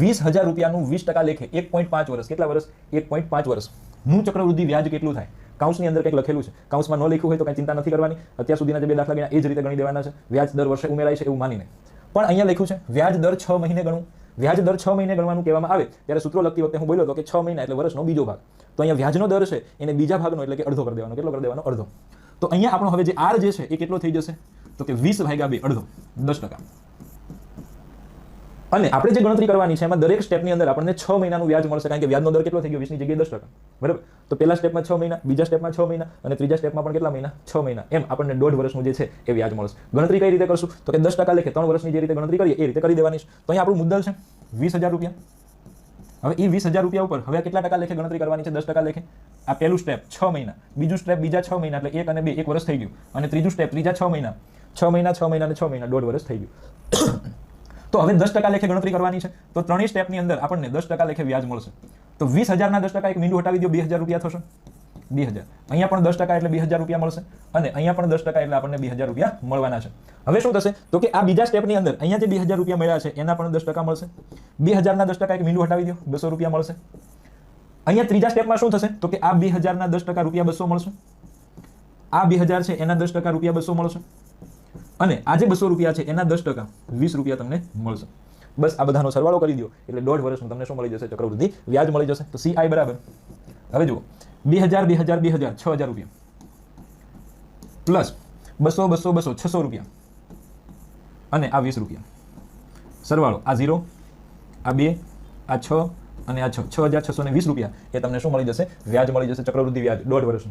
વીસ હજાર રૂપિયાનું વીસ ટકા લેખે એક પોઈન્ટ પાંચ વર્ષ. કેટલા વર્ષ? એક પોઈન્ટ પાંચ વર્ષનું ચક્રવૃદ્ધિ વ્યાજ કેટલું થાય? કાઉન્સની અંદર કંઈક લખેલું છે. કાઉન્સમાં ન લખ્યું હોય તો કંઈ ચિંતા નથી કરવાની. અત્યાર સુધીના જે બે દાખલા ગયા એ જ રીતે ગણી દેવાના છે. વ્યાજ દર વર્ષે ઉમેરાય છે એવું માનીને. પણ અહીંયા લખ્યું છે, વ્યાજ દર છ મહિને ગણવું વ્યાજ દર છ મહિને ગણવાનું કહેવામાં આવે, ત્યારે સૂત્રો લખતી વખતે હું બોલ્યો હતો કે છ મહિના એટલે વર્ષનો બીજો ભાગ. તો અહીંયા વ્યાજનો દર છે, એને બીજા ભાગનો એટલે કે અડધો કરી દેવાનો. કેટલો કરી દેવાનો? અડધો. તો અહીંયા આપણો હવે જે આર જે છે, એ કેટલો થઈ જશે? તો કે વીસ ભાગ્યા બે અડધો. દસ ટકા. અને આપણે જે ગણતરી કરવાની છે, એમાં દરેક સ્ટેપની અંદર આપણને છ મહિનાનું વ્યાજ મળશે, કારણ કે વ્યાજનો દર કેટલો થઈ ગયો? વીસની જગ્યાએ દસ ટકા. બરાબર? તો પહેલા સ્ટેપમાં છ મહિના, બીજા સ્ટેપમાં છ મહિના અને ત્રીજા સ્ટેપમાં પણ કેટલા મહિના? છ મહિના. એમ આપણને દોઢ વર્ષનું જે છે, એ વ્યાજ મળશે. ગણતરી કઈ રીતે કરશું? તો કે દસ ટકા લેખે ત્રણ વર્ષની જે રીતે ગણતરી કરીએ, એ રીતે કરી દેવાની છે. તો અહીંયા આપણું મુદ્દલ છે, વીસ હજાર રૂપિયા. હવે એ વીસ હજાર રૂપિયા ઉપર હવે કેટલા ટકા લેખે ગણતરી કરવાની છે, દસ ટકા લેખે? આ પહેલું સ્ટેપ છ મહિના. બીજું સ્ટેપ બીજા છ મહિના, એટલે એક અને બે, એક વર્ષ થઈ ગયું. અને ત્રીજું સ્ટેપ ત્રીજા છ મહિના. છ મહિના છ મહિના અને છ મહિના, દોઢ વર્ષ થઈ ગયું. તો હવે દસ ટકા લેખે ગણતરી કરવાની છે. તો ત્રણેય સ્ટેપની અંદર આપણને દસ ટકા લેખે વ્યાજ મળશે. તો વીસ હજારના દસ ટકા એક મીંડું હટાવી દો, બે હજાર રૂપિયા થશે. બે હજાર. અહીંયા પણ દસ ટકા એટલે બે હજાર રૂપિયા મળશે. અને અહીંયા પણ દસ ટકા એટલે આપણને બે હજાર રૂપિયા મળવાના છે. હવે શું થશે? તો કે આ બીજા સ્ટેપની અંદર અહીંયા જે બે હજાર રૂપિયા મળ્યા છે, એના પણ દસ ટકા મળશે. બે હજારના દસ ટકા એક મીંડું હટાવી દો, બસો રૂપિયા મળશે. અહીંયા ત્રીજા સ્ટેપમાં શું થશે? તો કે આ બે હજારના દસ ટકા રૂપિયા બસો મળશે. આ બે હજાર છે, એના દસ ટકા રૂપિયા બસો મળશે. અને આજે બસો રૂપિયા છે, એના દસ ટકા વીસ રૂપિયા તમને મળશે. બસ આ બધાનો સરવાળો કરી દો એટલે દોઢ વર્ષનું તમને શું મળી જશે? ચક્રવૃદ્ધિ વ્યાજ મળી જશે. તો સી આઈ બરાબર. હવે જુઓ. બે હજાર બે હજાર બે હજાર છ હજાર રૂપિયા. પ્લસ બસો બસો બસો, છસો રૂપિયા. અને આ વીસ રૂપિયા. સરવાળો, આ ઝીરો, આ બે, આ છ અને આ છ. છ હજાર છસો વીસ રૂપિયા એ તમને શું મળી જશે? વ્યાજ મળી જશે, ચક્રવૃદ્ધિ વ્યાજ, દોઢ વર્ષનું.